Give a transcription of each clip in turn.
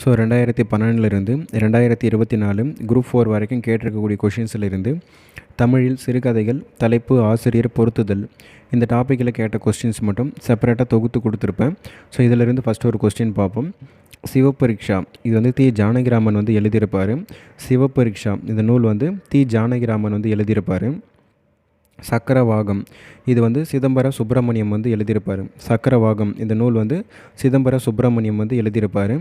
So ரெண்டாயிரத்தி பன்னெண்டுலேருந்து ரெண்டாயிரத்தி இருபத்தி நாலு குரூப் ஃபோர் வரைக்கும் கேட்டிருக்கக்கூடிய கொஷின்ஸிலிருந்து தமிழில் சிறுகதைகள் தலைப்பு ஆசிரியர் பொருத்துதல் இந்த டாப்பிக்கில் கேட்ட கொஸ்டின்ஸ் மட்டும் செப்பரேட்டாக தொகுத்து கொடுத்துருப்பேன். ஸோ இதிலிருந்து ஃபஸ்ட்டு ஒரு கொஸ்டின் பார்ப்போம். சிவபரீக்ஷா இது வந்து தி ஜானகிராமன் வந்து எழுதியிருப்பார். சிவபரீக்ஷா இந்த நூல் வந்து தி ஜானகிராமன் வந்து எழுதியிருப்பார். சக்கரவாகம் இது வந்து சிதம்பர சுப்பிரமணியம் வந்து எழுதியிருப்பார். சக்கரவாகம் இந்த நூல் வந்து சிதம்பர சுப்பிரமணியம் வந்து எழுதியிருப்பார்.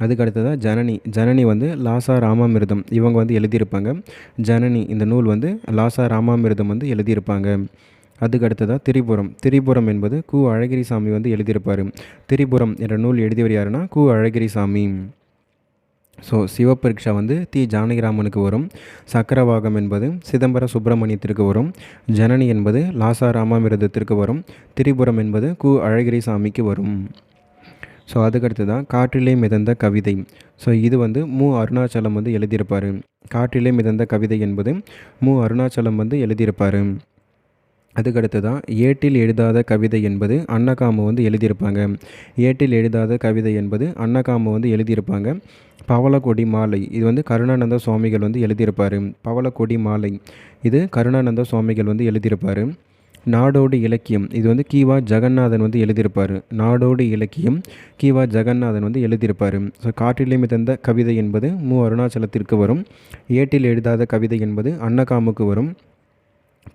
அதுக்கு அடுத்ததாக ஜனனி. ஜனனி வந்து லாசா ராமாமிர்தம். இவங்க வந்து எழுதியிருப்பாங்க. ஜனனி இந்த நூல் வந்து லாசா ராமாமிர்தம் வந்து எழுதியிருப்பாங்க. அதுக்கு அடுத்ததாக திரிபுரம். திரிபுரம் என்பது கு அழகிரிசாமி வந்து எழுதியிருப்பார். திரிபுரம் என்ற நூல் எழுதியவர் யாருன்னா கு அழகிரிசாமி. ஸோ சிவபரீட்சா வந்து தி ஜானகிராமனுக்கு வரும். சக்கரவாகம் என்பது சிதம்பர சுப்பிரமணியத்திற்கு வரும். ஜனனி என்பது லாசா ராமாமிரதத்திற்கு வரும். திரிபுரம் என்பது கு அழகிரிசாமிக்கு வரும். ஸோ அதுக்கடுத்து தான் காற்றிலே மிதந்த கவிதை. ஸோ இது வந்து மு. அருணாச்சலம் வந்து எழுதியிருப்பார். காற்றிலே மிதந்த கவிதை என்பது மு. அருணாச்சலம் வந்து எழுதியிருப்பார். அதுக்கடுத்து தான் ஏட்டில் எழுதாத கவிதை என்பது அன்னகாமு வந்து எழுதியிருப்பாங்க. ஏட்டில் எழுதாத கவிதை என்பது அன்னகாமு வந்து எழுதியிருப்பாங்க. பவளக்கொடி மாலை. இது வந்து கருணானந்த சுவாமிகள் வந்து எழுதியிருப்பார். பவளக்கொடி மாலை. இது கருணானந்த சுவாமிகள் வந்து எழுதியிருப்பார். நாடோடு இலக்கியம். இது வந்து கீவா ஜெகநாதன் வந்து எழுதியிருப்பார். நாடோடு இலக்கியம் கீவா ஜெகநாதன் வந்து எழுதியிருப்பார். ஸோ காற்றிலே மிதந்த கவிதை என்பது மு. அருணாச்சலத்திற்கு வரும். ஏட்டில் எழுதாத கவிதை என்பது அன்னகாமுக்கு வரும்.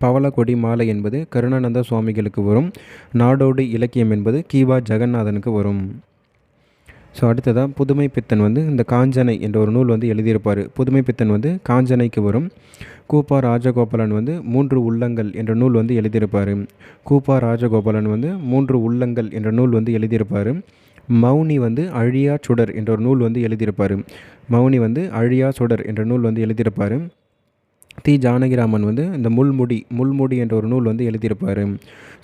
பவளக்கொடி மாலை என்பது கருணானந்த சுவாமிகளுக்கு வரும். நாடோடு இலக்கியம் என்பது கீவா ஜெகநாதனுக்கு வரும். ஸோ அடுத்ததாக புதுமை பித்தன் வந்து இந்த காஞ்சனை என்ற ஒரு நூல் வந்து எழுதியிருப்பார். புதுமை பித்தன் வந்து காஞ்சனைக்கு வரும். கூப்பா ராஜகோபாலன் வந்து மூன்று உள்ளங்கள் என்ற நூல் வந்து எழுதியிருப்பார். கூப்பா ராஜகோபாலன் வந்து மூன்று உள்ளங்கள் என்ற நூல் வந்து எழுதியிருப்பார். மௌனி வந்து அழியா சுடர் என்ற ஒரு நூல் வந்து எழுதியிருப்பார். மௌனி வந்து அழியா சுடர் என்ற நூல் வந்து எழுதியிருப்பார். தி ஜானகிராமன் வந்து இந்த முள்முடி முள்முடி என்ற ஒரு நூல் வந்து எழுதியிருப்பார்.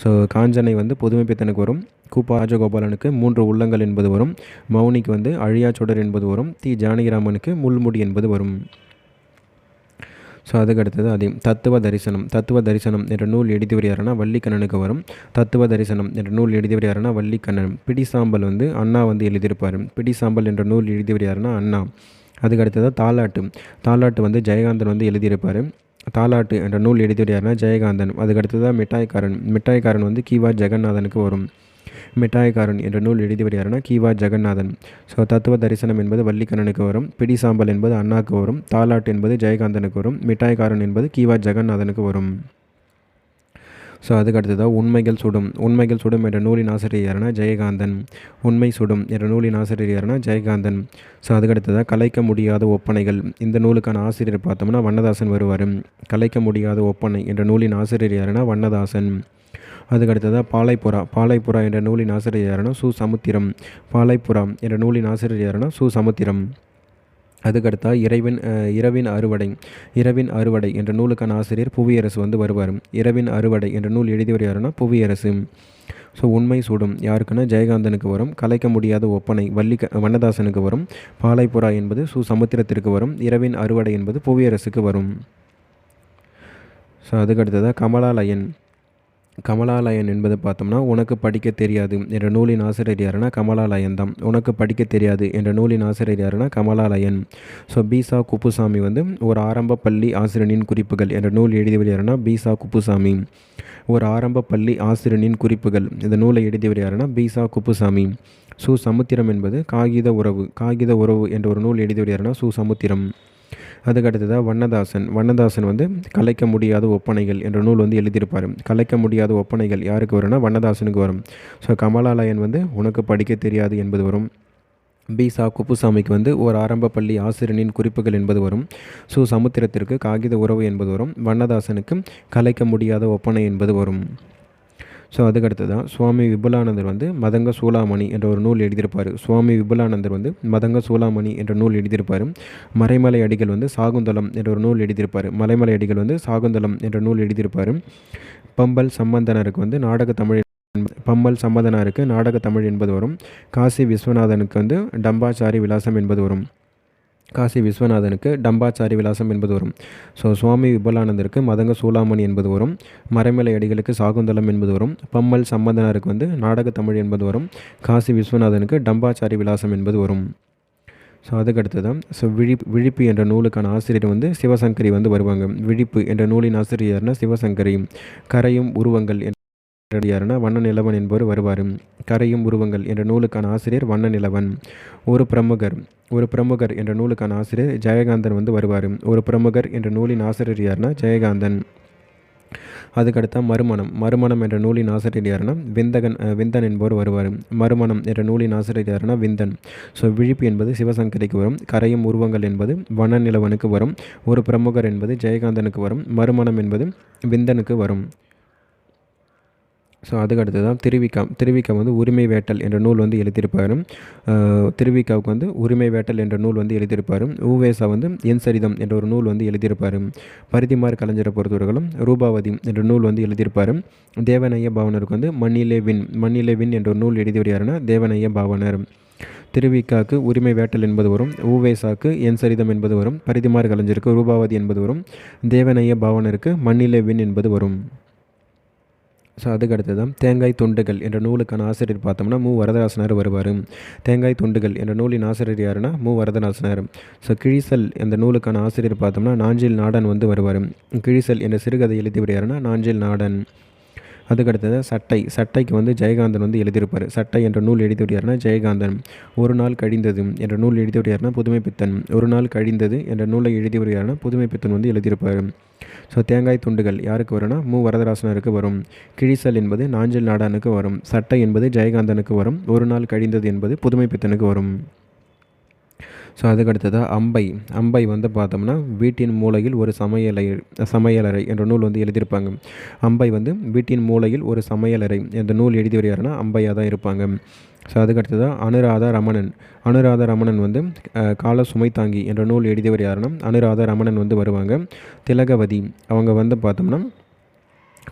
ஸோ காஞ்சனை வந்து புதுமைப்பித்தனுக்கு வரும். கூப்பா ராஜகோபாலனுக்கு மூன்று உள்ளங்கள் என்பது வரும். மௌனிக்கு வந்து அழியா சுடர் என்பது வரும். தி ஜானகிராமனுக்கு முள்முடி என்பது வரும். ஸோ அதுக்கு அடுத்தது அதையும் தத்துவ தரிசனம். தத்துவ தரிசனம். என்ற நூல் எழுதியவர் யாருன்னா வள்ளிக்கண்ணனுக்கு வரும். தத்துவ தரிசனம். என்ற நூல் எழுதியவர் யாருன்னா வள்ளிக்கண்ணன். பிடிசாம்பல் வந்து அண்ணா வந்து எழுதியிருப்பார். பிடிசாம்பல் என்ற நூல் எழுதியவர் யாருன்னா அண்ணா. அதுக்கு அடுத்தது தாலாட்டு. தாலாட்டு வந்து ஜெயகாந்தன் வந்து எழுதியிருப்பார். தாலாட்டு என்ற நூல் எழுதியவர் யாருன்னா ஜெயகாந்தன். அதுக்கு அடுத்ததாக மிட்டாய்க்காரன். மிட்டாய்க்காரன் வந்து கீவா ஜெகநாதனுக்கு வரும். மிட்டாய்காரன் என்ற நூல் எழுதியவர் யாருன்னா கீவா ஜெகநாதன். ஸோ தத்துவ தரிசனம் என்பது வள்ளிக்கண்ணனுக்கு வரும் பிடிசாம்பல் என்பது அண்ணாக்கு வரும் தாலாட்டு என்பது ஜெயகாந்தனுக்கு வரும் மிட்டாய்க்காரன் என்பது கீவா ஜெகநாதனுக்கு வரும். ஸோ அதுக்கு அடுத்ததாக உண்மைகள் சுடும். உண்மைகள் சுடும் என்ற நூலின் ஆசிரியர் யாருன்னா ஜெயகாந்தன். உண்மை சுடும் என்ற நூலின் ஆசிரியர் யாருன்னா ஜெயகாந்தன். ஸோ அதுக்கு அடுத்ததாக கலைக்க முடியாத ஒப்பனைகள். இந்த நூலுக்கான ஆசிரியர் பார்த்தோம்னா வண்ணதாசன் வருவார். கலைக்க முடியாத ஒப்பனை என்ற நூலின் ஆசிரியர் யாருன்னா வண்ணதாசன். அதுக்கு அடுத்ததாக பாலைப்புறா. பாலைப்புறா என்ற நூலின் ஆசிரியர் யாருன்னா சு. சமுத்திரம். பாலைப்புறா என்ற நூலின் ஆசிரியர் யாருன்னா சு. சமுத்திரம். அதுக்கடுத்தா இறைவன் இரவின் அறுவடை இரவின் அறுவடை என்ற நூலுக்கான ஆசிரியர் புவியரசு வந்து வருவார். இரவின் அறுவடை என்ற நூல் எழுதியவர் யாருன்னா புவியரசு. ஸோ உண்மை சூடும். யாருக்குன்னா ஜெயகாந்தனுக்கு வரும் கலைக்க முடியாத ஒப்பனை வள்ளிக்க வண்ணதாசனுக்கு வரும் பாலைப்புறா என்பது சு சமுத்திரத்திற்கு வரும் இரவின் அறுவடை என்பது புவியரசுக்கு வரும். ஸோ அதுக்கடுத்ததாக கமலாலயன். கமலாலயன் என்பது பார்த்தோம்னா உனக்கு படிக்க தெரியாது என்ற நூலின் ஆசிரியர் யாருன்னா கமலாலயன் தான். உனக்கு படிக்க தெரியாது என்ற நூலின் ஆசிரியர் யாருன்னா கமலாலயன் ஸோ பீசா குப்புசாமி வந்து ஒரு ஆரம்ப பள்ளி ஆசிரியனின் குறிப்புகள் என்ற நூல் எழுதியவர் யாருன்னா பீசா குப்புசாமி. ஒரு ஆரம்ப பள்ளி ஆசிரியனின் குறிப்புகள் இந்த நூலை எழுதியவர் யாருன்னா பீசா குப்புசாமி. சு. சமுத்திரம் என்பது காகித உறவு காகித உறவு என்ற ஒரு நூல் எழுதியவர் யாருன்னா சு. சமுத்திரம். அதுக்கு அடுத்ததாக வண்ணதாசன். வண்ணதாசன் வந்து கலைக்க முடியாத ஒப்பனைகள் என்ற நூல் வந்து எழுதியிருப்பார். கலைக்க முடியாத ஒப்பனைகள் யாருக்கு வரும்னா வண்ணதாசனுக்கு வரும். ஸோ கமலாலயன் வந்து உனக்கு படிக்க தெரியாது என்பது வரும். பி. சா. குப்புசாமிக்கு வந்து ஒரு ஆரம்ப பள்ளி ஆசிரியனின் குறிப்புகள் என்பது வரும். சு. சமுத்திரத்திற்கு காகித உறவு என்பது வரும். வண்ணதாசனுக்கு கலைக்க முடியாத ஒப்பனை என்பது வரும். ஸோ அதுக்கடுத்து தான் சுவாமி விபுலானந்தர் வந்து மதங்க சூளாமணி என்ற ஒரு நூல் எழுதியிருப்பார். சுவாமி விபுலானந்தர் வந்து மதங்க சூளாமணி என்ற நூல் எழுதியிருப்பார். மறைமலை அடிகள் வந்து சாகுந்தலம் என்ற ஒரு நூல் எழுதியிருப்பார். மலைமலை அடிகள் வந்து சாகுந்தலம் என்ற நூல் எழுதியிருப்பார். பம்பல் சம்பந்தனருக்கு வந்து நாடக தமிழ் பம்மல் சம்மதனாருக்கு நாடக தமிழ் என்பது வரும். காசி விஸ்வநாதனுக்கு வந்து டம்பாச்சாரி விலாசம் என்பது வரும். காசி விஸ்வநாதனுக்கு டம்பாச்சாரி விலாசம் என்பது வரும். ஸோ சுவாமி விபலானந்தருக்கு மதங்க சூளாமணி என்பது வரும். மறைமலை அடிகளுக்கு சாகுந்தலம் என்பது வரும். பம்மல் சம்பந்தனாருக்கு வந்து நாடக தமிழ் என்பது வரும். காசி விஸ்வநாதனுக்கு டம்பாச்சாரி விலாசம் என்பது வரும். ஸோ அதுக்கடுத்து தான் ஸோ விழி விழிப்பு என்ற நூலுக்கான ஆசிரியர் வந்து சிவசங்கரி வந்து வருவாங்க. விழிப்பு என்ற நூலின் ஆசிரியர்னா சிவசங்கரி. கரையும் உருவங்கள் என்ற யாருன்னா வண்ண நிலவன் என்பவர் வருவார். கரையும் உருவங்கள் என்ற நூலுக்கான ஆசிரியர் வண்ண நிலவன். ஒரு பிரமுகர். ஒரு பிரமுகர் என்ற நூலுக்கான ஆசிரியர் ஜெயகாந்தன் வந்து வருவார். ஒரு பிரமுகர் என்ற நூலின் ஆசிரியர் யாருன்னா ஜெயகாந்தன். அதுக்கடுத்தால் மறுமணம். மறுமணம் என்ற நூலின் ஆசிரியர் யாருன்னா விந்தகன் விந்தன் என்பவர் வருவார். மறுமணம் என்ற நூலின் ஆசிரியர் யாருன்னா விந்தன். ஸோ விழிப்பு என்பது சிவசங்கரிக்கு வரும். கரையும் உருவங்கள் என்பது வனநிலவனுக்கு வரும். ஒரு பிரமுகர் என்பது ஜெயகாந்தனுக்கு வரும். மறுமணம் என்பது விந்தனுக்கு வரும். ஸோ அதுக்கு தான் திருவிக்கா திருவிக்கா வந்து உரிமை வேட்டல் என்ற நூல் வந்து எழுதியிருப்பார் திருவிக்காவுக்கு வந்து உரிமை வேட்டல் என்ற நூல் வந்து எழுதியிருப்பார் ஊவேசா வந்து என் சரிதம் என்ற ஒரு நூல் வந்து எழுதியிருப்பார் பரிதிமார் கலைஞரை பொறுத்தவர்களும் ரூபாவதி என்ற நூல் வந்து எழுதியிருப்பார் தேவனைய பாவனருக்கு வந்து மண்ணிலே வின் மண்ணிலே வின் என்ற ஒரு நூல் எழுதியவர் யாருன்னா தேவனைய பாவனர். திருவிக்காக்கு உரிமை வேட்டல் என்பது வரும். ஊவேசாக்கு என் சரிதம் என்பது வரும். பரிதிமார் கலைஞருக்கு ரூபாவதி என்பது வரும். தேவனைய பாவனருக்கு மண்ணிலே வின் என்பது வரும். ஸோ அதுக்கு அடுத்து தான் தேங்காய் துண்டுகள் என்ற நூலுக்கான ஆசிரியர் பார்த்தோம்னா மு. வரதராசனார் வருவார். தேங்காய் துண்டுகள் என்ற நூலின் ஆசிரியர் யாருன்னா மு. வரதராசனார். ஸோ கிழிசல் என்ற நூலுக்கான ஆசிரியர் பார்த்தோம்னா நாஞ்சில் நாடன் வந்து வருவார். கிழிசல் என்ற சிறுகதை எழுதியவர் யாருன்னா நாஞ்சில் நாடன். அதுக்கடுத்தது சட்டை. சட்டைக்கு வந்து ஜெயகாந்தன் வந்து எழுதியிருப்பார். சட்டை என்ற நூல் எழுதியவர் யாருன்னா ஜெயகாந்தன். ஒரு நாள் கழிந்தது என்ற நூல் எழுதியவர் யாருன்னா புதுமை பித்தன் ஒரு நாள் கழிந்தது என்ற நூலை எழுதியவர் யாருன்னா புதுமை பித்தன் வந்து எழுதியிருப்பார். ஸோ தேங்காய் துண்டுகள் யாருக்கு வரும்னா மு. வரதராசனருக்கு வரும். கிழிசல் என்பது நாஞ்சல் நாடானுக்கு வரும். சட்டை என்பது ஜெயகாந்தனுக்கு வரும். ஒரு நாள் கழிந்தது என்பது புதுமை பித்தனுக்கு வரும். ஸோ அதுக்கடுத்ததாக அம்பை. அம்பை வந்து பார்த்தோம்னா வீட்டின் மூலையில் ஒரு சமையலை சமையலறை என்ற நூல் வந்து எழுதியிருப்பாங்க. அம்பை வந்து வீட்டின் மூலையில் ஒரு சமையலறை என்ற நூல் எழுதியவர் யாருன்னா அம்பையாக தான் இருப்பாங்க. ஸோ அதுக்கடுத்ததாக அனுராதா ரமணன் அனுராதா ரமணன் வந்து கால சுமை தாங்கி என்ற நூல் எழுதியவர் யாருன்னா அனுராதா ரமணன் வந்து வருவாங்க. திலகவதி. அவங்க வந்து பார்த்தோம்னா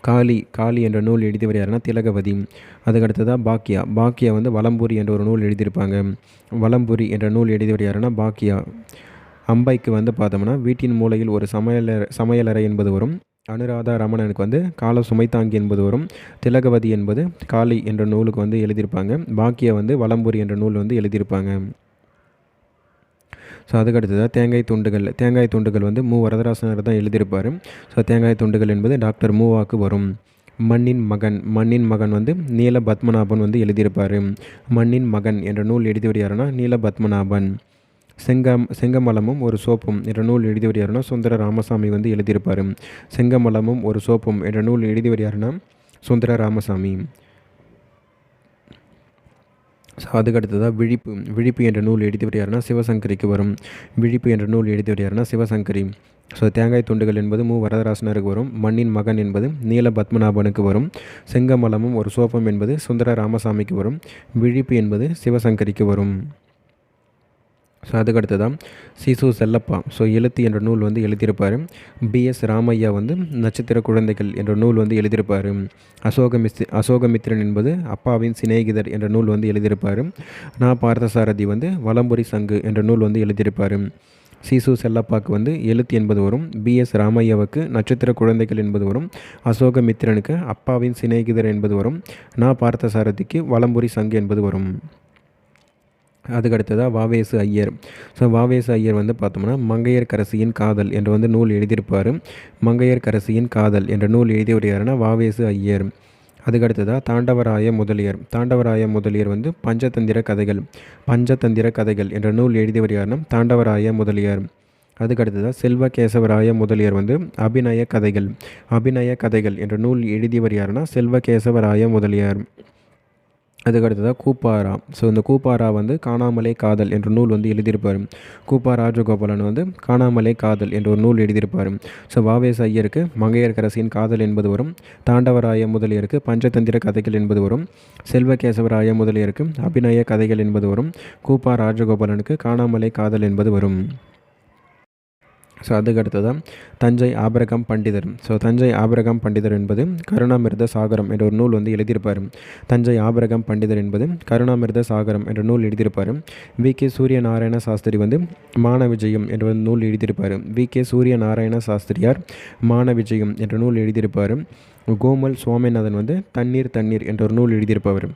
காளி காளி என்ற நூல் எழுதியவர் யாருன்னா திலகவதி. அதுக்கடுத்ததாக பாக்கியா பாக்கியா வந்து வலம்புரி என்ற ஒரு நூல் எழுதியிருப்பாங்க. வலம்புரி என்ற நூல் எழுதியவர் யாருன்னா பாக்கியா அம்பைக்கு வந்து பார்த்தோம்னா வீட்டின் மூலையில் ஒரு சமையலறை சமையலறை என்பது வரும். அனுராதா ரமணனுக்கு வந்து கால சுமைத்தாங்கி என்பது வரும். திலகவதி என்பது காளி என்ற நூலுக்கு வந்து எழுதியிருப்பாங்க. பாக்கியா வந்து வலம்புரி என்ற நூல் வந்து எழுதியிருப்பாங்க. ஸோ அதுக்கு அடுத்ததாக தேங்காய் துண்டுகள். தேங்காய் துண்டுகள் வந்து மு. வரதராசனர் தான் எழுதியிருப்பார். ஸோ தேங்காய் துண்டுகள் என்பது டாக்டர் மூவாக்கு வரும். மண்ணின் மகன் மண்ணின் மகன் வந்து நீல பத்மநாபன் வந்து எழுதியிருப்பார். மண்ணின் மகன் என்ற நூல் எழுதியவர் யாருன்னா நீல பத்மநாபன் செங்கம் செங்கமலமும் ஒரு சோப்பும் என்ற நூல் எழுதியவர் யாருன்னா சுந்தர ராமசாமி வந்து எழுதியிருப்பார். செங்கமலமும் ஒரு சோப்பும் என்ற நூல் எழுதியவர் யாருன்னா சுந்தர ராமசாமி ஸோ அதுக்கடுத்ததாக விழிப்பு விழிப்பு என்ற நூல் எழுதியவர் யாருன்னா சிவசங்கரிக்கு வரும். விழிப்பு என்ற நூல் எழுதியவர் யாருன்னா சிவசங்கரி. ஸோ தேங்காய் துண்டுகள் என்பது மு. வரதராசனருக்கு வரும். மண்ணின் மகன் என்பது நீல பத்மநாபனுக்கு வரும். செங்கமலமும் ஒரு சோபம் என்பது சுந்தர ராமசாமிக்கு வரும். விழிப்பு என்பது சிவசங்கரிக்கு வரும். ஸோ அதுக்கடுத்து தான் சிசு செல்லப்பா. ஸோ எழுத்து என்ற நூல் வந்து எழுதியிருப்பார். பிஎஸ் ராமையா வந்து நட்சத்திர குழந்தைகள் என்ற நூல் வந்து எழுதியிருப்பார். அசோகமிஸ் அசோகமித்ரன் என்பது அப்பாவின் சிநேகிதர் என்ற நூல் வந்து எழுதியிருப்பார். நான் பார்த்தசாரதி வந்து வலம்புரி சங்கு என்ற நூல் வந்து எழுதியிருப்பார். சிசு செல்லப்பாக்கு வந்து எழுத்து என்பது வரும். பிஎஸ் ராமையாவுக்கு நட்சத்திர குழந்தைகள் என்பது வரும். அசோகமித்ரனுக்கு அப்பாவின் சிநேகிதர் என்பது வரும். நான் பார்த்தசாரதிக்கு வலம்புரி சங்கு என்பது வரும். அதுக்கு அடுத்ததாக வாவேசு ஐயர். ஸோ வாவேசு ஐயர் வந்து பார்த்தோம்னா மங்கையர் கரசியின் காதல் என்று வந்து நூல் எழுதியிருப்பார். மங்கையர் கரசியின் காதல் என்ற நூல் எழுதியவர் யாருன்னா வாவேசு ஐயர். அதுக்கடுத்ததாக தாண்டவராய முதலியர். தாண்டவராய முதலியர் வந்து பஞ்சதந்திர கதைகள். பஞ்சதந்திர கதைகள் என்ற நூல் எழுதியவர் யாருன்னா தாண்டவராய முதலியார். அதுக்கடுத்ததாக செல்வ கேசவராய முதலியர் வந்து அபிநய கதைகள். அபிநய கதைகள் என்ற நூல் எழுதியவர் யாருன்னா செல்வ கேசவராய முதலியார். அதுக்கடுத்ததாக கூப்பாரா. ஸோ இந்த கூப்பாரா வந்து காணாமலே காதல் என்ற நூல் வந்து எழுதியிருப்பார். கூப்பா ராஜகோபாலன் வந்து காணாமலே காதல் என்ற ஒரு நூல் எழுதியிருப்பார். ஸோ வாவேஸ் ஐயருக்கு மங்கையர்கரசியின் காதல் என்பது வரும். தாண்டவராய முதலியருக்கு பஞ்சதந்திர கதைகள் என்பது வரும். செல்வகேசவராய முதலியருக்கு அபிநய கதைகள் என்பது வரும். கூப்பா ராஜகோபாலனுக்கு காணாமலே காதல் என்பது வரும். ஸோ அதுக்கு அடுத்ததான் தஞ்சை ஆபரகம் பண்டிதர். ஸோ தஞ்சை ஆபரகம் பண்டிதர் என்பது கருணாமிர்த சாகரம் என்ற ஒரு நூல் வந்து எழுதியிருப்பார். தஞ்சை ஆபரகம் பண்டிதர் என்பது கருணாமிர்த சாகரம் என்ற நூல் எழுதியிருப்பார். வி. கே. சூரிய நாராயண சாஸ்திரி வந்து மான விஜயம் என்ற நூல் எழுதியிருப்பார். வி. கே. சூரிய நாராயண சாஸ்திரியார் மான விஜயம் என்ற நூல் எழுதியிருப்பார். கோமல் சுவாமிநாதன் வந்து தண்ணீர் தண்ணீர் என்ற ஒரு நூல் எழுதியிருப்பவர்.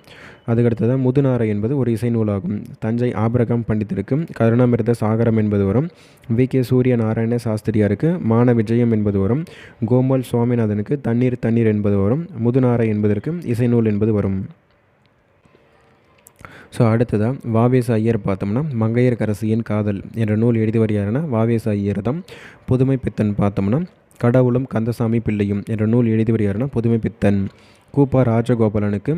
அதுக்கடுத்ததாக முதுநாரை என்பது ஒரு இசை நூலாகும். தஞ்சை ஆபரகம் பண்டிதருக்கு கருணாமிர்த சாகரம் என்பது வரும் வி. கே. சூரிய நாராயண சாஸ்திரியாருக்கு மான விஜயம் என்பது வரும் கோமல் சுவாமிநாதனுக்கு தண்ணீர் தண்ணீர் என்பது வரும் முதுநாரை என்பதற்கு இசை நூல் என்பது வரும் ஸோ அடுத்ததாக வாவேச ஐயர் பார்த்தோம்னா மங்கையர்கரசியின் காதல் என்ற நூல் எழுதியவர் யாருன்னா வாவேச ஐயர் தான். புதுமை பித்தன் பார்த்தோம்னா கடவுளும் கந்தசாமி பிள்ளையும் என்ற நூல் எழுதியவர் யாருன்னா புதுமை பித்தன் கூப்பா ராஜகோபாலனுக்கு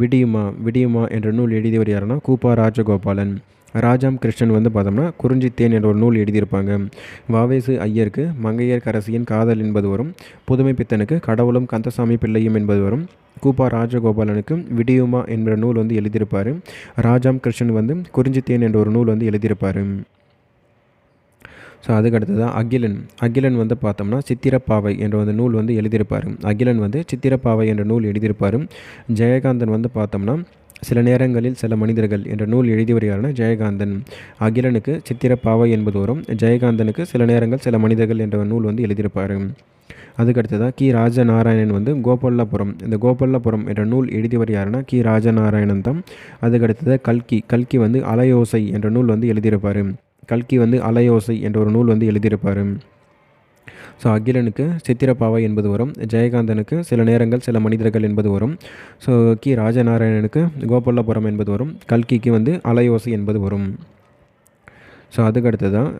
விடியுமா விடியுமா என்ற நூல் எழுதியவர் யாருன்னா கூப்பா ராஜகோபாலன். ராஜாம் கிருஷ்ணன் வந்து பார்த்தோம்னா குறிஞ்சித்தேன் என்ற ஒரு நூல் எழுதியிருப்பாங்க. வாவேசு ஐயருக்கு மங்கையர் கரசியின் காதல் என்பது வரும். புதுமை பித்தனுக்கு கடவுளும் கந்தசாமி பிள்ளையும் என்பது வரும். கூப்பா ராஜகோபாலனுக்கு விடியுமா என்ற நூல் வந்து எழுதியிருப்பார். ராஜாம் கிருஷ்ணன் வந்து குறிஞ்சித்தேன் என்ற ஒரு நூல் வந்து எழுதியிருப்பார். ஸோ அதுக்கடுத்து தான் அகிலன். அகிலன் வந்து பார்த்தோம்னா சித்திரப்பாவை என்ற வந்து நூல் வந்து எழுதியிருப்பார். அகிலன் வந்து சித்திரப்பாவை என்ற நூல் எழுதியிருப்பார். ஜெயகாந்தன் வந்து பார்த்தோம்னா சில நேரங்களில் சில மனிதர்கள் என்ற நூல் எழுதியவர் யாருன்னா ஜெயகாந்தன். அகிலனுக்கு சித்திரப்பாவை என்பது வரும் ஜெயகாந்தனுக்கு சில நேரங்கள் சில மனிதர்கள் என்ற நூல் வந்து எழுதியிருப்பார். அதுக்கடுத்ததாக கி. ராஜநாராயணன் வந்து கோபாலபுரம் இந்த கோபாலபுரம் என்ற நூல் எழுதியவர் யாருன்னா கி. ராஜநாராயணன் தான். அதுக்கடுத்ததாக கல்கி. கல்கி வந்து அலையோசை என்ற நூல் வந்து எழுதியிருப்பார். கல்கி வந்து அலையோசை என்ற ஒரு நூல் வந்து எழுதியிருப்பார். ஸோ அகிலனுக்கு சித்திரப்பாவை என்பது வரும். ஜெயகாந்தனுக்கு சில நேரங்கள் சில மனிதர்கள் என்பது வரும். ஸோ கி. ராஜநாராயணனுக்கு கோபாலபுரம் என்பது வரும். கல்கிக்கு வந்து அலையோசை என்பது வரும். ஸோ அதுக்கடுத்து தான்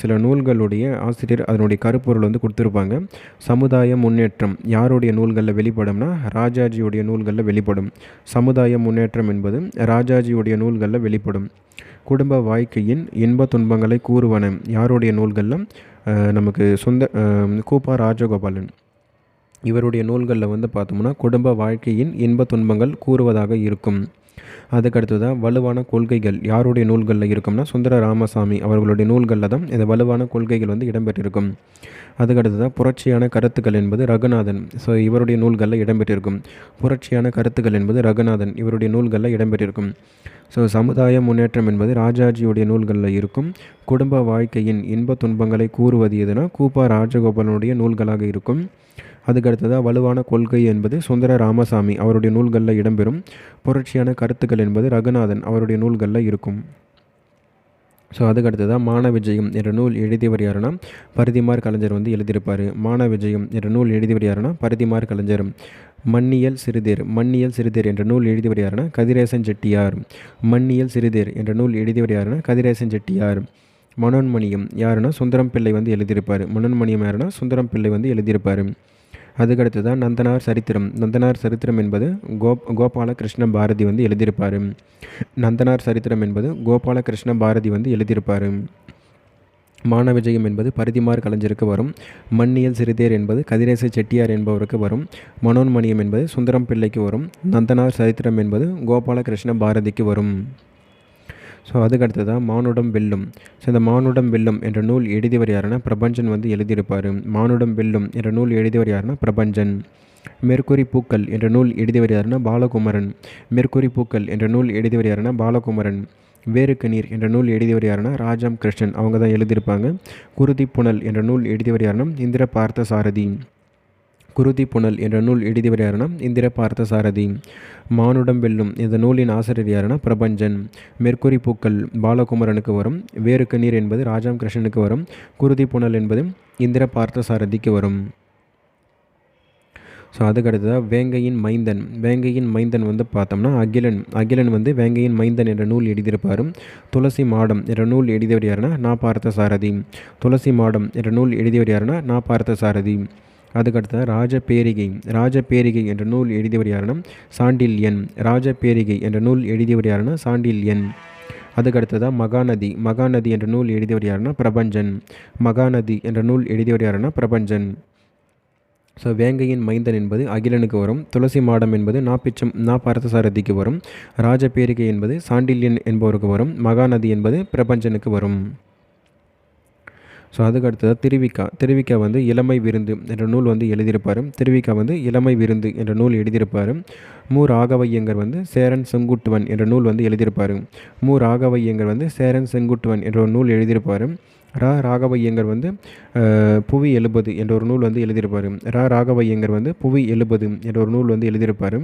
சில நூல்களுடைய ஆசிரியர் அதனுடைய கருப்பொருள் வந்து கொடுத்துருப்பாங்க. சமுதாய முன்னேற்றம் யாருடைய நூல்களில் வெளிப்படும்னா ராஜாஜியுடைய நூல்களில் வெளிப்படும். சமுதாய முன்னேற்றம் என்பது ராஜாஜியுடைய நூல்களில் வெளிப்படும். குடும்ப வாழ்க்கையின் இன்ப துன்பங்களை கூறுவன யாருடைய நூல்களில் நமக்கு சொந்த கூப்பா ராஜகோபாலன். இவருடைய நூல்களில் வந்து பார்த்தோம்னா குடும்ப வாழ்க்கையின் இன்ப துன்பங்கள் கூறுவதாக இருக்கும். அதுக்கடுத்ததாக வலுவான கொள்கைகள். யாருடைய நூல்களில் இருக்கும்னா சுந்தர ராமசாமி அவர்களுடைய நூல்களில் தான் இந்த வலுவான கொள்கைகள் வந்து இடம்பெற்றிருக்கும். அதுக்கடுத்து தான் புரட்சியான கருத்துக்கள் என்பது ரகுநாதன். ஸோ இவருடைய நூல்களில் இடம்பெற்றிருக்கும். புரட்சியான கருத்துக்கள் என்பது ரகுநாதன் இவருடைய நூல்களில் இடம்பெற்றிருக்கும். ஸோ சமுதாய முன்னேற்றம் என்பது ராஜாஜியுடைய நூல்களில் இருக்கும். குடும்ப வாழ்க்கையின் இன்ப துன்பங்களை கூறுவது எதுனா கூப்பா ராஜகோபாலனுடைய நூல்களாக இருக்கும். அதுக்கடுத்ததாக வலுவான கொள்கை என்பது சுந்தர ராமசாமி அவருடைய நூல்களில் இடம்பெறும். புரட்சியான கருத்துக்கள் என்பது ரகுநாதன் அவருடைய நூல்களில் இருக்கும். ஸோ அதுக்கடுத்ததாக மான விஜயம் என்ற நூல் எழுதியவர் யாருன்னா பரிதிமார் கலைஞர் வந்து எழுதியிருப்பார். மான விஜயம் என்ற நூல் எழுதியவர் யாருன்னா பரிதிமார் கலைஞர். மன்னியல் சிறுதேர் மன்னியல் சிறுதேர் என்ற நூல் எழுதியவர் யாருன்னா கதிரேசன் செட்டியார். மன்னியல் சிறுதேர் என்ற நூல் எழுதியவர் யாருன்னா கதிரேசன் செட்டியார். மனோன்மணியம் யாருன்னா சுந்தரம் பிள்ளை வந்து எழுதியிருப்பார். மனோன்மணியம் யாருன்னா சுந்தரம் பிள்ளை வந்து எழுதியிருப்பார். அதுக்கடுத்து தான் நந்தனார் சரித்திரம். நந்தனார் சரித்திரம் என்பது கோப் கோபாலகிருஷ்ண பாரதி வந்து எழுதியிருப்பார். நந்தனார் சரித்திரம் என்பது கோபாலகிருஷ்ண பாரதி வந்து எழுதியிருப்பார். மானவிஜயம் என்பது பரிதிமார் கலைஞருக்கு வரும். மன்னியல் சிறுதேர் என்பது கதிரேச செட்டியார் என்பவருக்கு வரும். மனோன்மணியம் என்பது சுந்தரம் பிள்ளைக்கு வரும். நந்தனார் சரித்திரம் என்பது கோபாலகிருஷ்ண பாரதிக்கு வரும். ஸோ அதுக்கடுத்து தான் மானுடம் வெல்லும். ஸோ இந்த மானுடம் வெல்லும் என்ற நூல் எழுதியவர் யாருன்னா பிரபஞ்சன் வந்து எழுதியிருப்பார். மானுடம் வெல்லும் என்ற நூல் எழுதியவர் யாருன்னா பிரபஞ்சன். மெர்க்குரி பூக்கள் என்ற நூல் எழுதியவர் யாருன்னா பாலகுமரன். மெர்க்குரி பூக்கள் என்ற நூல் எழுதியவர் யாருன்னா பாலகுமரன். வேருக்கு நீர் என்ற நூல் எழுதியவர் யாருன்னா ராஜாம் கிருஷ்ணன். அவங்க தான் எழுதியிருப்பாங்க. குருதி புனல் என்ற நூல் எழுதியவர் யாருன்னா இந்திர பார்த்த சாரதி. குருதி புனல் என்ற நூல் எழுதியவர் யாருன்னா இந்திர பார்த்த சாரதி. மானுடம் வெல்லும். இந்த நூலின் ஆசிரியர் யாருன்னா? பிரபஞ்சன். மெர்க்குரி பூக்கள் பாலகுமரனுக்கு வரும். வேருக்கு நீர் என்பது ராஜாம் கிருஷ்ணனுக்கு வரும். குருதி புனல் என்பது இந்திர பார்த்த சாரதிக்கு வரும் ஸோ அதுக்கடுத்ததாக வேங்கையின் மைந்தன். வேங்கையின் மைந்தன் வந்து பார்த்தோம்னா அகிலன். அகிலன் வந்து வேங்கையின் மைந்தன் என்ற நூல் எழுதியிருப்பார். துளசி மாடம் என்ற நூல் எழுதியவர் யாருன்னா? நான் பார்த்த சாரதி துளசி மாடம் என்ற நூல் எழுதியவர் யாருன்னா? நான் பார்த்த சாரதி அதுக்கடுத்த ராஜபேரிகை. ராஜபேரிகை என்ற நூல் எழுதியவர் யாருன்னா? சாண்டில்யன் ராஜபேரிகை என்ற நூல் எழுதியவர் யாருன்னா? சாண்டில்யன் அதுக்கடுத்ததாக மகாநதி. மகாநதி என்ற நூல் எழுதியவர் யாருன்னா? பிரபஞ்சன். மகாநதி என்ற நூல் எழுதியவர் யாருன்னா? பிரபஞ்சன். ஸோ வேங்கையின் மைந்தன் என்பது அகிலனுக்கு வரும். துளசி மாடம் என்பது நாப்பிச்சம் நா பார்த்தசாரதிக்கு வரும். ராஜபேரிகை என்பது சாண்டில்யன் என்பவருக்கு வரும். மகாநதி என்பது பிரபஞ்சனுக்கு வரும். ஸோ அதுக்கு அடுத்ததாக திருவிக்கா. திருவிக்கா வந்து இளமை விருந்து என்ற நூல் வந்து எழுதியிருப்பார். திருவிக்கா வந்து இளமை விருந்து என்ற நூல் எழுதியிருப்பார். மு. ராகவையங்கர் வந்து சேரன் செங்குட்டுவன் என்ற நூல் வந்து எழுதியிருப்பார். மு. ராகவையங்கர் வந்து சேரன் செங்குட்டுவன் என்ற ஒரு நூல் எழுதியிருப்பார். ரா. ராகவையங்கர் வந்து புவி எழுபது என்ற ஒரு நூல் வந்து எழுதியிருப்பார். ரா. ராகவையங்கர் வந்து புவி எழுபது என்ற ஒரு நூல் வந்து எழுதியிருப்பார்.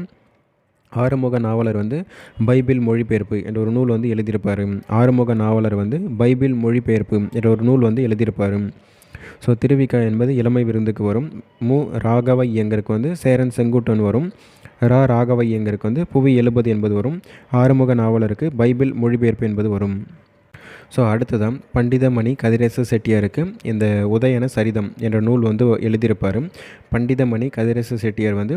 ஆறுமுக நாவலர் வந்து பைபிள் மொழிபெயர்ப்பு என்ற ஒரு நூல் வந்து எழுதியிருப்பார். ஆறுமுக நாவலர் வந்து பைபிள் மொழிபெயர்ப்பு என்ற ஒரு நூல் வந்து எழுதியிருப்பார். ஸோ திருவிக்கா என்பது இளமை விருந்துக்கு வரும். மு. ராகவ ஐயங்கருக்கு வந்து சேரன் செங்குட்டன் வரும். ரா. ராகவ ஐயங்கருக்கு வந்து புவி எழுபது என்பது வரும். ஆறுமுக நாவலருக்கு பைபிள் மொழிபெயர்ப்பு என்பது வரும். ஸோ அடுத்ததான் பண்டிதமணி கதிரேச செட்டியாருக்கு இந்த உதயன சரிதம் என்ற நூல் வந்து எழுதியிருப்பார். பண்டிதமணி கதிரேச செட்டியார் வந்து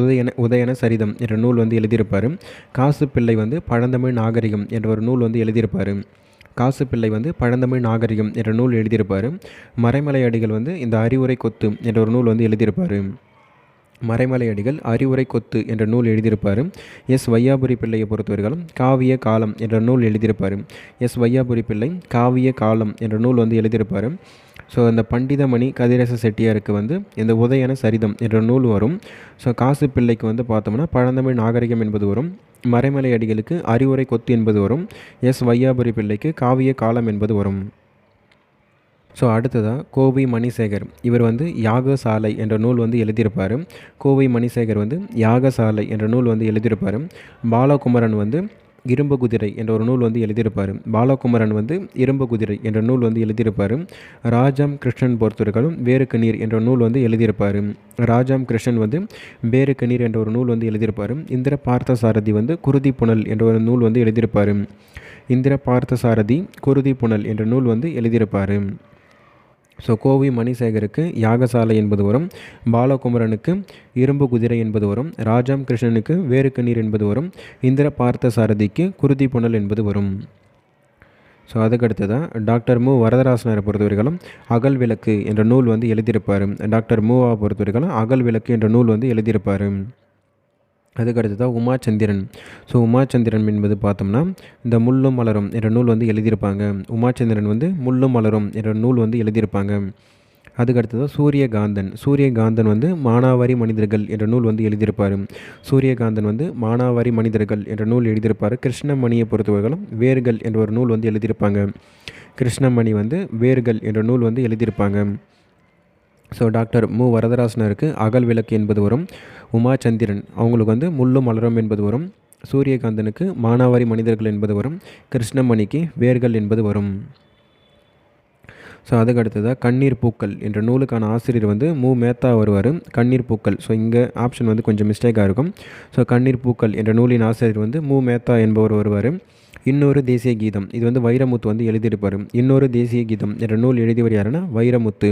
உதயன உதயன சரிதம் என்ற நூல் வந்து எழுதியிருப்பார். காசு பிள்ளை வந்து பழந்தமிழ் நாகரிகம் என்ற ஒரு நூல் வந்து எழுதியிருப்பார். காசு பிள்ளை வந்து பழந்தமிழ் நாகரிகம் என்ற நூல் எழுதியிருப்பார். மறைமலை அடிகள் வந்து இந்த அறிவுரை கொத்து என்ற ஒரு நூல் வந்து எழுதியிருப்பார். மறைமலை அடிகள் அறிவுரை கொத்து என்ற நூல் எழுதியிருப்பார். எஸ். வையாபுரி பிள்ளையை பொறுத்தவரைகளும் காவிய காலம் என்ற நூல் எழுதியிருப்பார். எஸ். வையாபுரி பிள்ளை காவிய காலம் என்ற நூல் வந்து எழுதியிருப்பார். ஸோ அந்த பண்டிதமணி கதிரச செட்டியாருக்கு வந்து இந்த உதயன சரிதம் என்ற நூல் வரும். ஸோ காசு பிள்ளைக்கு வந்து பார்த்தோம்னா பழந்தமிழ் நாகரிகம் என்பது வரும். மறைமலை அடிகளுக்கு அறிவுரை கொத்து என்பது வரும். எஸ். வையாபுரி பிள்ளைக்கு காவிய காலம் என்பது வரும். ஸோ அடுத்ததாக கோவை மணிசேகர். இவர் வந்து யாகசாலை என்ற நூல் வந்து எழுதியிருப்பார். கோவை மணிசேகர் வந்து யாகசாலை என்ற நூல் வந்து எழுதியிருப்பார். பாலகுமரன் வந்து இரும்பு குதிரை என்ற ஒரு நூல் வந்து எழுதியிருப்பார். பாலகுமரன் வந்து இரும்பு குதிரை என்ற நூல் வந்து எழுதியிருப்பார். ராஜாம் கிருஷ்ணன் பொறுத்தவர்களும் வேருக்கு நீர் என்ற நூல் வந்து எழுதியிருப்பார். ராஜாம் கிருஷ்ணன் வந்து வேருக்கு நீர் என்ற ஒரு நூல் வந்து எழுதியிருப்பார். இந்திர பார்த்த சாரதி வந்து குருதி புனல் என்ற ஒரு நூல் வந்து எழுதியிருப்பார். இந்திர பார்த்த சாரதி குருதி புனல் என்ற நூல் வந்து எழுதியிருப்பார். ஸோ கோவி மணிசேகருக்கு யாகசாலை என்பது வரும் பாலகுமரனுக்கு இரும்பு குதிரை என்பது வரும் ராஜாம் கிருஷ்ணனுக்கு வேறு கண்ணீர் என்பது வரும் இந்திர பார்த்த சாரதிக்கு குருதி புனல் என்பது வரும். ஸோ அதுக்கடுத்து தான் டாக்டர் மு. வரதராசனரை பொறுத்தவரைகளும் அகல் விளக்கு என்ற நூல் வந்து எழுதியிருப்பார். டாக்டர் மூவா பொறுத்தவரைகளும் அகல் விளக்கு என்ற நூல் வந்து எழுதியிருப்பார். அதுக்கடுத்து தான் உமாச்சந்திரன். ஸோ உமாச்சந்திரன் என்பது பார்த்தோம்னா இந்த முள்ளும் மலரும் என்ற நூல் வந்து எழுதியிருப்பாங்க. உமாச்சந்திரன் வந்து முள்ளும் மலரும் என்ற நூல் வந்து எழுதியிருப்பாங்க. அதுக்கடுத்தது சூரியகாந்தன். சூரியகாந்தன் வந்து மானாவாரி மனிதர்கள் என்ற நூல் வந்து எழுதியிருப்பார். சூரியகாந்தன் வந்து மானாவாரி மனிதர்கள் என்ற நூல் எழுதியிருப்பார். கிருஷ்ணமணியை பொறுத்தவர்களும் வேர்கள் என்ற ஒரு நூல் வந்து எழுதியிருப்பாங்க. கிருஷ்ணமணி வந்து வேர்கள் என்ற நூல் வந்து எழுதியிருப்பாங்க. ஸோ டாக்டர் மு. வரதராசனருக்கு அகல் விளக்கு என்பது வரும். உமாச்சந்திரன் அவங்களுக்கு வந்து முள்ளும் மலரும் என்பது வரும். சூரியகாந்தனுக்கு மானாவாரி மனிதர்கள் என்பது வரும். கிருஷ்ணமணிக்கு வேர்கள் என்பது வரும். ஸோ அதுக்கு அடுத்ததாக கண்ணீர் பூக்கள் என்ற நூலுக்கான ஆசிரியர் வந்து மு. மேத்தா வருவார். கண்ணீர் பூக்கள். ஸோ இங்கே ஆப்ஷன் வந்து கொஞ்சம் மிஸ்டேக்காக இருக்கும். ஸோ கண்ணீர் பூக்கள் என்ற நூலின் ஆசிரியர் வந்து மு. மேத்தா என்பவர் வருவார். இன்னொரு தேசிய கீதம். இது வந்து வைரமுத்து வந்து எழுதியிருப்பார். இன்னொரு தேசிய கீதம் என்ற நூல் எழுதியவர் யாருன்னா வைரமுத்து.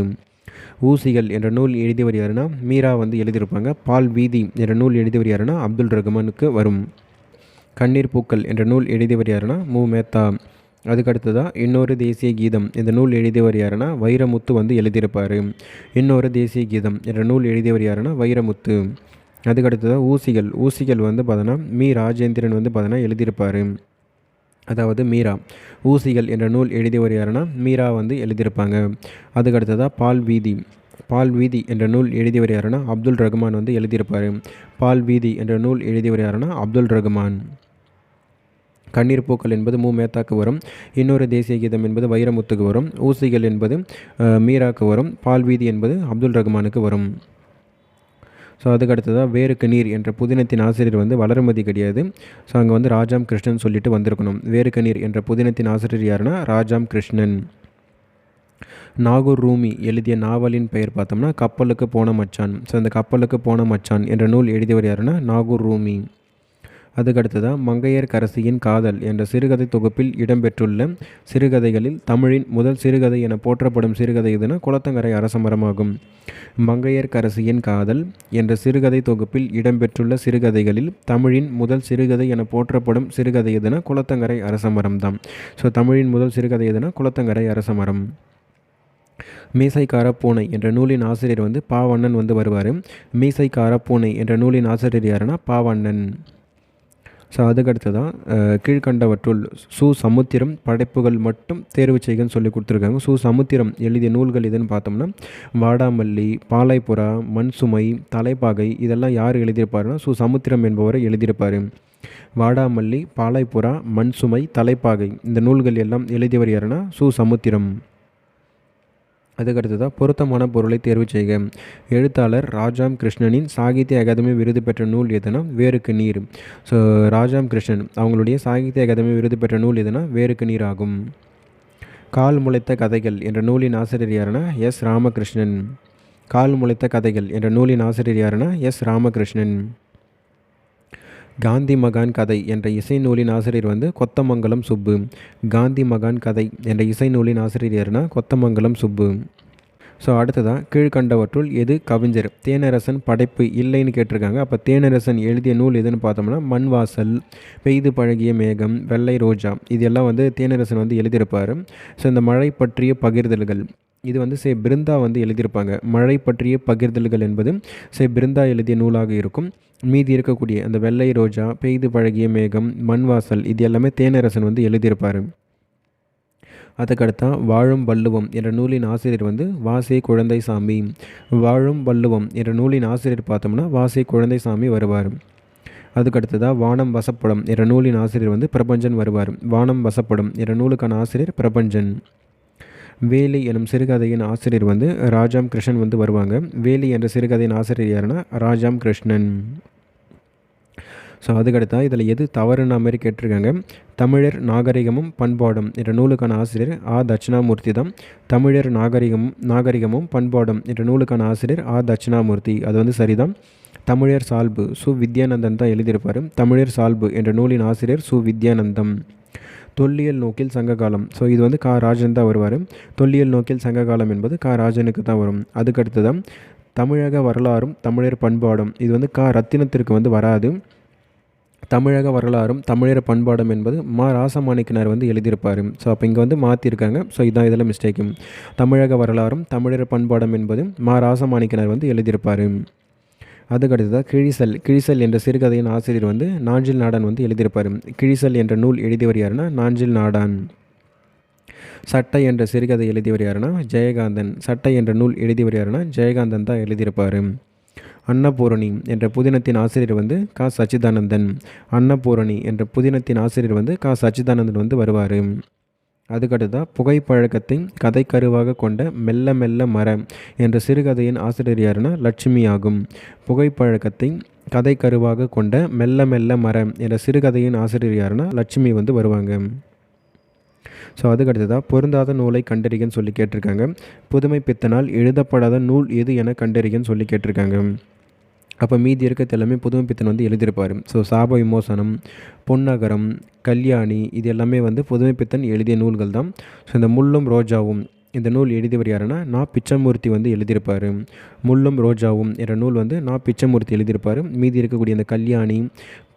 ஊசிகள் என்ற நூல் எழுதியவர் யாருன்னா? மீரா வந்து எழுதியிருப்பாங்க. பால் வீதி என்ற நூல் எழுதியவர் யாருன்னா? அப்துல் ரஹ்மானுக்கு வரும். கண்ணீர் பூக்கள் என்ற நூல் எழுதியவர் யாருன்னா? மு. மேத்தா. அதுக்கடுத்ததாக இன்னொரு தேசிய கீதம் இந்த நூல் எழுதியவர் யாருன்னா? வைரமுத்து வந்து எழுதியிருப்பார். இன்னொரு தேசிய கீதம் என்ற நூல் எழுதியவர் யாருன்னா? வைரமுத்து. அதுக்கடுத்ததாக ஊசிகள். ஊசிகள் வந்து பார்த்தோன்னா மீ. ராஜேந்திரன் வந்து பார்த்தோன்னா எழுதியிருப்பார். அதாவது மீரா. ஊசிகள் என்ற நூல் எழுதியவர் யாருன்னா மீரா வந்து எழுதியிருப்பாங்க. அதுக்கடுத்ததாக பால் வீதி பால் வீதி என்ற நூல் எழுதியவர் யாருன்னா அப்துல் ரகுமான் வந்து எழுதியிருப்பார். பால் வீதி என்ற நூல் எழுதியவர் யாருன்னா அப்துல் ரகுமான். கண்ணீர் பூக்கள் என்பது மு. மேத்தாக்கு வரும். இன்னொரு தேசிய கீதம் என்பது வைரமுத்துக்கு வரும். ஊசிகள் என்பது மீராக்கு வரும். பால் வீதி என்பது அப்துல் ரகுமானுக்கு வரும். ஸோ அதுக்கு அடுத்ததாக வேருக்கு நீர் என்ற புதினத்தின் ஆசிரியர் வந்து வளர்மதி கிடையாது. ஸோ அங்கே வந்து ராஜாம் கிருஷ்ணன் சொல்லிட்டு வந்திருக்கணும். வேருக்கு நீர் என்ற புதினத்தின் ஆசிரியர் யாருன்னா ராஜாம் கிருஷ்ணன். நாகூர் ரூமி எழுதிய நாவலின் பெயர் பார்த்தோம்னா கப்பலுக்கு போன மச்சான். ஸோ அந்த கப்பலுக்கு போன மச்சான் என்ற நூல் எழுதியவர் யாருன்னா நாகூர் ரூமி அதுக்கடுத்ததாக மங்கையர் கரசியின் காதல் என்ற சிறுகதை தொகுப்பில் இடம்பெற்றுள்ள சிறுகதைகளில் தமிழின் முதல் சிறுகதை என போற்றப்படும் சிறுகதை எதுனா குளத்தங்கரை அரசமரமாகும். மங்கையர் கரசியின் காதல் என்ற சிறுகதை தொகுப்பில் இடம்பெற்றுள்ள சிறுகதைகளில் தமிழின் முதல் சிறுகதை என போற்றப்படும் சிறுகதை எதுனா குளத்தங்கரை அரசமரம் தான் ஸோ தமிழின் முதல் சிறுகதை எதுனா குளத்தங்கரை அரசமரம். மீசைக்கார பூனை என்ற நூலின் ஆசிரியர் வந்து பாவண்ணன் வந்து வருவார். மீசைக்கார பூனை என்ற நூலின் ஆசிரியர் யாருன்னா பாவண்ணன். ஸோ அதுக்கடுத்து தான் கீழ்கண்டவற்றுள் சு சமுத்திரம் படைப்புகள் மட்டும் தேர்வு செய்கன்னு சொல்லி கொடுத்துருக்காங்க. சு சமுத்திரம் எழுதிய நூல்கள் எதுன்னு பார்த்தோம்னா வாடாமல்லி பாலைப்புறா மண் சுமை தலைப்பாகை இதெல்லாம் யார் எழுதியிருப்பாருன்னா சு சமுத்திரம் என்பவரை எழுதியிருப்பார். வாடாமல்லி பாலைப்புறா மண் சுமை தலைப்பாகை இந்த நூல்கள் எல்லாம் எழுதியவர் யாருன்னா சு சமுத்திரம் அதுக்கடுத்து தான் பொருத்தமான பொருளை தேர்வு செய்க. எழுத்தாளர் ராஜாம் கிருஷ்ணனின் சாகித்ய அகாதமி விருது பெற்ற நூல் எதுனா வேருக்கு நீர். ஸோ ராஜாம் கிருஷ்ணன் அவங்களுடைய சாகித்ய அகாதமி விருது பெற்ற நூல் எதுனா வேருக்கு நீர் ஆகும். கால் முளைத்த கதைகள் என்ற நூலின் ஆசிரியர் யாருன்னா எஸ் ராமகிருஷ்ணன். கால் முளைத்த கதைகள் என்ற நூலின் ஆசிரியர் யாருன்னா எஸ் ராமகிருஷ்ணன். காந்தி மகான் கதை என்ற இசை நூலின் ஆசிரியர் வந்து கொத்தமங்கலம் சுப்பு. காந்தி மகான் கதை என்ற இசை நூலின் ஆசிரியர் யாருன்னா கொத்தமங்கலம் சுப்பு. ஸோ அடுத்ததாக கீழ்கண்டவற்றுள் எது கவிஞர்? தேனரசன் படைப்பு இல்லைன்னு கேட்டிருக்காங்க. அப்போ தேனரசன் எழுதிய நூல் எதுன்னு பார்த்தோம்னா மண்வாசல் பெய்து பழகிய மேகம் வெள்ளை ரோஜா. இது எல்லாம் வந்து தேனரசன் வந்து எழுதியிருப்பார். ஸோ இந்த மழை பற்றிய பகிர்தல்கள். இது வந்து சே பிருந்தா வந்து எழுதியிருப்பாங்க. மழை பற்றிய பகிர்தல்கள் என்பது சே பிருந்தா எழுதிய நூலாக இருக்கும். மீதி இருக்கக்கூடிய அந்த வெள்ளை ரோஜா பெய்து பழகிய மேகம் மண்வாசல் இது எல்லாமே தேனரசன் வந்து எழுதியிருப்பார். அதுக்கடுத்தா வாழும் வள்ளுவம் என்ற நூலின் ஆசிரியர் வந்து வாசே குழந்தை சாமி. வாழும் வள்ளுவம் என்ற நூலின் ஆசிரியர் பார்த்தோம்னா வாசே குழந்தை சாமி வருவார். அதுக்கடுத்ததாக வானம் வசப்படம் என்ற நூலின் ஆசிரியர் வந்து பிரபஞ்சன் வருவார். வானம் வசப்படம் என்ற நூலுக்கான ஆசிரியர் பிரபஞ்சன். வேலி எனும் சிறுகதையின் ஆசிரியர் வந்து ராஜாம் கிருஷ்ணன் வந்து வருவாங்க. வேலி என்ற சிறுகதையின் ஆசிரியர் யாருன்னா ராஜாம் கிருஷ்ணன். ஸோ அதுக்கடுத்தா இதில் எது தவறுன மாதிரி கேட்டிருக்காங்க. தமிழர் நாகரிகமும் பண்பாடும் என்ற நூலுக்கான ஆசிரியர் ஆ. தட்சிணாமூர்த்தி தான். தமிழர் நாகரிகமும் நாகரிகமும் பண்பாடும் என்ற நூலுக்கான ஆசிரியர் ஆ. தட்சிணாமூர்த்தி. அது வந்து சரிதான். தமிழர் சால்பு சு. வித்யானந்தன் தான் எழுதியிருப்பார். தமிழர் சால்பு என்ற நூலின் ஆசிரியர் சு. வித்யானந்தம். தொல்லியல் நோக்கில் சங்ககாலம். ஸோ இது வந்து கா ராஜன் தான் வருவார். தொல்லியல் நோக்கில் சங்ககாலம் என்பது கா ராஜனுக்கு தான் வரும். அதுக்கடுத்து தான் தமிழக வரலாறும் தமிழர் பண்பாடும். இது வந்து கா ரத்தினத்திற்கு வந்து வராது. தமிழக வரலாறும் தமிழர் பண்பாடும் என்பது மா ராசமாணிக்கனார் வந்து எழுதியிருப்பார். ஸோ அப்போ இங்கே வந்து மாற்றிருக்காங்க ஸோ இதுதான் இதில் மிஸ்டேக்கும் தமிழக வரலாறும் தமிழர் பண்பாடும் என்பது மா ராசமாணிக்கனார் வந்து எழுதியிருப்பார். அதுக்கடுத்ததாக கிழிசல் கிழிசல் என்ற சிறுகதையின் ஆசிரியர் வந்து நாஞ்சில் நாடன் வந்து எழுதியிருப்பார். கிழிசல் என்ற நூல் எழுதியவர் யாருன்னா நாஞ்சில் நாடான். சட்டை என்ற சிறுகதை எழுதியவர் யாருன்னா ஜெயகாந்தன். சட்டை என்ற நூல் எழுதியவர் யாருன்னா ஜெயகாந்தன் தான் எழுதியிருப்பார். அன்னபூரணி என்ற புதினத்தின் ஆசிரியர் வந்து கா. சச்சிதானந்தன். அன்னபூரணி என்ற புதினத்தின் ஆசிரியர் வந்து கா. சச்சிதானந்தன் வந்து வருவார். அதுக்கடுத்தா புகைப்பழக்கத்தை கதைக்கருவாக கொண்ட மெல்ல மெல்ல மர என்ற சிறுகதையின் ஆசிரியர் யாருன்னா? லட்சுமி ஆகும். புகைப்பழக்கத்தை கதைக்கருவாக கொண்ட மெல்ல மெல்ல மர என்ற சிறுகதையின் ஆசிரியர் யாருன்னா? லட்சுமி வந்து வருவாங்க. ஸோ அதுக்கடுத்ததாக பொருந்தாத நூலை கண்டறிகன்னு சொல்லி கேட்டிருக்காங்க. புதுமை பித்தனால் எழுதப்படாத நூல் எது என கண்டறிகன்னு சொல்லி கேட்டிருக்காங்க. அப்போ மீதி இருக்கிறது எல்லாமே புதுமை பித்தன் வந்து எழுதியிருப்பார். ஸோ சாப விமோசனம் பொன்னகரம் கல்யாணி இது எல்லாமே வந்து புதுமை பித்தன் எழுதிய நூல்கள் தான். ஸோ இந்த முள்ளும் ரோஜாவும் இந்த நூல் எழுதியவர் யாருன்னா நான் பிச்சமூர்த்தி வந்து எழுதியிருப்பார். முள்ளும் ரோஜாவும் என்ற நூல் வந்து நான் பிச்சமூர்த்தி எழுதியிருப்பார். மீதி இருக்கக்கூடிய இந்த கல்யாணி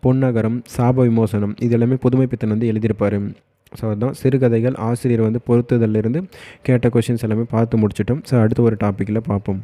பொன்னகரம் சாப விமோசனம் இது எல்லாமே புதுமை பித்தன் வந்து எழுதியிருப்பார். ஸோ அதுதான் சிறுகதைகள் ஆசிரியர் வந்து பொறுத்துதலிருந்து கேட்ட கொஷின்ஸ் எல்லாமே பார்த்து முடிச்சிட்டோம். ஸோ அடுத்த ஒரு டாப்பிக்கில் பார்ப்போம்.